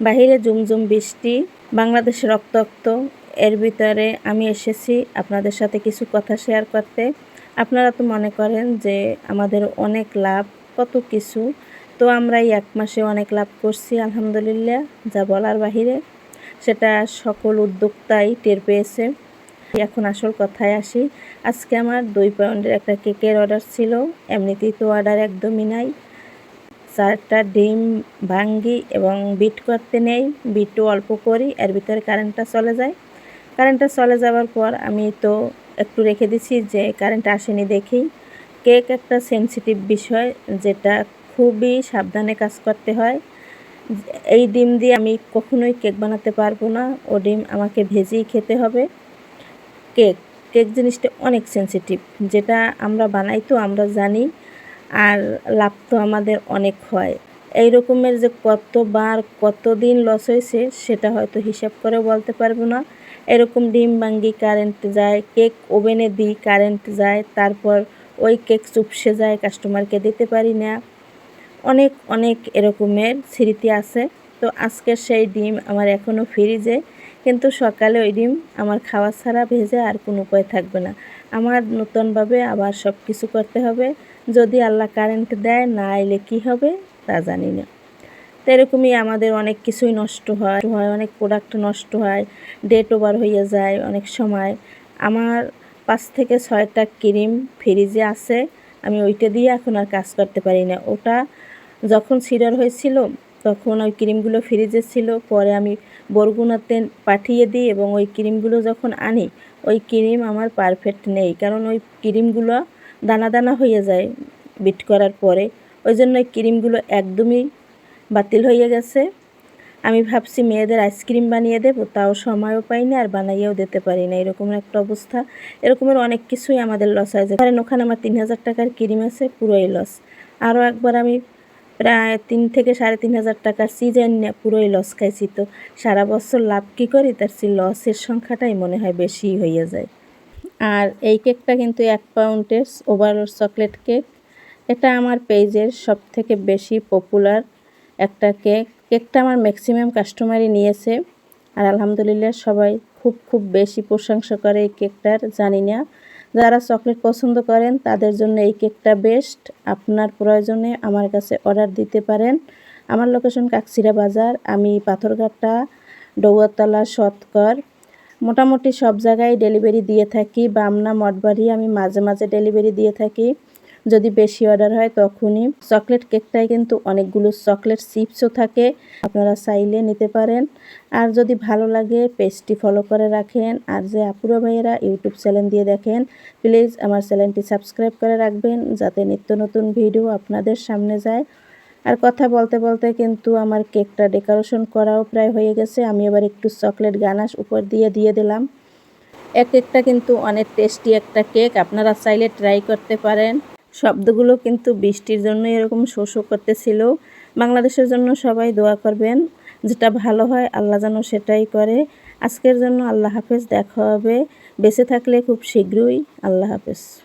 বাহিরে জুমজুম বৃষ্টি, বাংলাদেশ রক্তাক্ত, এর ভিতরে আমি এসেছি আপনাদের সাথে কিছু কথা শেয়ার করতে। আপনারা তো মনে করেন যে আমাদের অনেক লাভ, কত কিছু। তো আমরা এই এক মাসে অনেক লাভ করছি, আলহামদুলিল্লাহ, যা বলার বাহিরে। সেটা সকল উদ্যোক্তাই টের পেয়েছে। এখন আসল কথায় আসি, আজকে আমার দুই পাউন্ডের একটা কেকের অর্ডার ছিল, এমনিতেই তো অর্ডার একদমই নাই। চারটা ডিম ভাঙ্গি এবং বিট করতে নেই, বিটও অল্প করি, এর ভিতরে কারেন্টটা চলে যায়। কারেন্টটা চলে যাওয়ার পর আমি তো একটু রেখে দিছি যে কারেন্ট আসেনি দেখি কেক একটা সেন্সিটিভ বিষয় যেটা খুবই সাবধানে কাজ করতে হয়। এই ডিম দিয়ে আমি কখনোই কেক বানাতে পারব না, ও ডিম আমাকে ভেজেই খেতে হবে। কেক কেক জিনিসটা অনেক সেন্সিটিভ যেটা আমরা বানাই তো আমরা জানি। আর লাভ তো আমাদের অনেক হয়। এই রকমের যে কতবার কতদিন লস হয়েছে, সেটা হয়তো হিসাব করে বলতে পারব না। এরকম ডিম ভাঙ্গি কারেন্ট যায় কেক ওভেনে দিই কারেন্ট যায়, তারপর ওই কেক চুপসে যায় কাস্টমারকে দিতে পারি না। অনেক অনেক এরকমের স্মৃতি আছে। তো আজকের সেই ডিম আমার এখনও ফ্রিজে কিন্তু সকালে ওই ডিম আমার খাওয়া ছাড়া ভেজে আর কোনো উপায় থাকবে না। আমার নতুনভাবে আবার সব কিছু করতে হবে। যদি আল্লাহ কারেন্ট দেয়, না এলে কী হবে তা জানি না। তো এরকমই আমাদের অনেক কিছুই নষ্ট হয় হয়, অনেক প্রোডাক্ট নষ্ট হয় ডেট ওভার হয়ে যায় অনেক সময়। আমার পাঁচ থেকে ছয়টা ক্রিম ফ্রিজে আছে, আমি ওইটা দিয়ে এখন আর কাজ করতে পারি না। ওটা যখন সিডার হয়েছিল তখন ওই ক্রিমগুলো ফ্রিজে ছিল। পরে আমি বরগুনাতে পাঠিয়ে দিই এবং ওই ক্রিমগুলো যখন আনি, ওই ক্রিম আমার পারফেক্ট নেই। কারণ ওই ক্রিমগুলো দানা দানা হয়ে যায় বিট করার পরে। ওই জন্য ওই ক্রিমগুলো একদমই বাতিল হয়ে গেছে। আমি ভাবছি মেয়েদের আইসক্রিম বানিয়ে দেবো, তাও সময়ও পাই না আর বানাইয়েও দিতে পারি না। এরকম একটা অবস্থা। এরকমের অনেক কিছুই আমাদের লস হয়ে যায়। কারণ ওখানে আমার তিন হাজার টাকার ক্রিম আছে, পুরোই লস আরও একবার আমি প্রায় তিন থেকে সাড়ে তিন হাজার টাকার সিজন নিয়ে পুরোই লস খাইছি তো। সারা বছর লাভ কী করি? তার সেই লসের সংখ্যাটাই মনে হয় বেশি হয়ে যায়। আর এই কেকটা কিন্তু এক পাউন্ডের ওভারঅল চকলেট কেক এটা আমার পেজের সব থেকে বেশি পপুলার একটা কেক কেকটা আমার ম্যাক্সিমাম কাস্টমারই নিয়েছে। আর আলহামদুলিল্লাহ সবাই খুব খুব বেশি প্রশংসা করে এই কেকটার জানি না। যারা চকলেট পছন্দ করেন, তাদের জন্য এই কেকটা বেস্ট আপনার প্রয়োজনে আমার কাছে অর্ডার দিতে পারেন। আমার লোকেশন কাকসিরা বাজার। আমি পাথরঘাটা ডৌয়াতলা সৎকর মোটামুটি সব জায়গায় ডেলিভারি দিয়ে থাকি। বামনা, মঠবাড়ি আমি মাঝে মাঝে ডেলিভারি দিয়ে থাকি। যদি বেশি অর্ডার হয় তখনই চকলেট কেকটায় কিন্তু অনেকগুলো চকলেট চিপসও থাকে, আপনারা চাইলে নিতে পারেন। আর যদি ভালো লাগে পেজটি ফলো করে রাখেন। আর যে আপুরা ভাইয়েরা ইউটিউব চ্যানেল দিয়ে দেখেন, প্লিজ আমার চ্যানেলটি সাবস্ক্রাইব করে রাখবেন যাতে নিত্য নতুন ভিডিও আপনাদের সামনে যায়। আর কথা বলতে বলতে কিন্তু আমার কেকটা ডেকোরেশন করাও প্রায় হয়ে গেছে। আমি এবার একটু চকলেট গানাশ উপর দিয়ে দিয়ে দিলাম। এক কেকটা কিন্তু অনেক টেস্টি একটা কেক, আপনারা চাইলে ট্রাই করতে পারেন। শব্দগুলো কিন্তু বৃষ্টির জন্য এরকম শোষো করতেছিল। বাংলাদেশের জন্য সবাই দোয়া করবেন, যেটা ভালো হয়, আল্লাহ যেন সেটাই করে। আজকের জন্য আল্লাহ হাফেজ, দেখা হবে। বেঁচে থাকলে খুব শীঘ্রই। আল্লাহ হাফেজ।